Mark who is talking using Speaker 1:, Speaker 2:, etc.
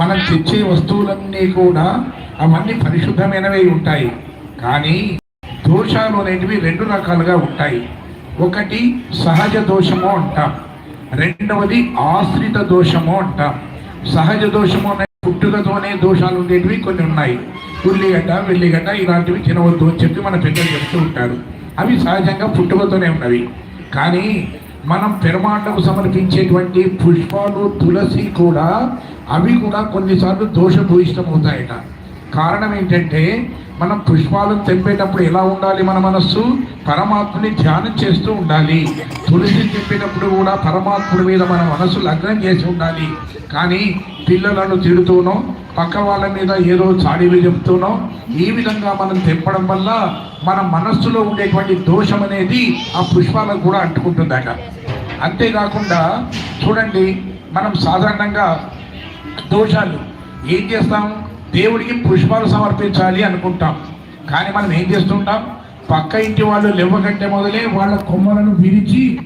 Speaker 1: మనం తెచ్చే వస్తువులన్నీ కూడా అవన్నీ పరిశుద్ధమైనవి ఉంటాయి. కానీ దోషాలు అనేటివి రెండు రకాలుగా ఉంటాయి. ఒకటి సహజ దోషము అంటాం. రెండవది ఆశ్రిత దోషము అంటాం. సహజ దోషము అనే పుట్టుకతోనే దోషాలు ఉండేటివి కొన్ని ఉన్నాయి. ఉల్లిగడ్డ వెల్లిగడ్డ ఇలాంటివి తినవద్దు అని చెప్పి మన పెద్దలు చెప్తూ ఉంటారు. అవి సహజంగా పుట్టుకతోనే ఉన్నవి. కానీ మనం పెరమాండం సమర్పించేటువంటి పుష్పాలు తులసి కూడా అవి కూడా కొన్నిసార్లు దోషభూయిష్టమవుతాయట. కారణం ఏంటంటే మనం పుష్పాలను తెంపేటప్పుడు ఎలా ఉండాలి మన మనస్సు? పరమాత్మని ధ్యానం చేస్తూ ఉండాలి. తులసి తెంపేటప్పుడు కూడా పరమాత్ముడి మీద మన మనస్సు లగ్నం చేసి ఉండాలి. కానీ పిల్లలను తిడుతూనో పక్క వాళ్ళ మీద ఏదో చాడీలు చెప్తూనో ఈ విధంగా మనం తెంపడం వల్ల మన మనస్సులో ఉండేటువంటి దోషం అనేది ఆ పుష్పాలకు కూడా అంటుకుంటుందట. అంతేకాకుండా చూడండి మనం సాధారణంగా దోషాలు ఏం చేస్తాం? దేవుడికి పుష్పాలు సమర్పించాలి అనుకుంటాం. కానీ మనం ఏం చేస్తుంటాం? పక్క ఇంటి వాళ్ళు లేవకంటే మొదలే వాళ్ళ కొమ్మలను విరిచి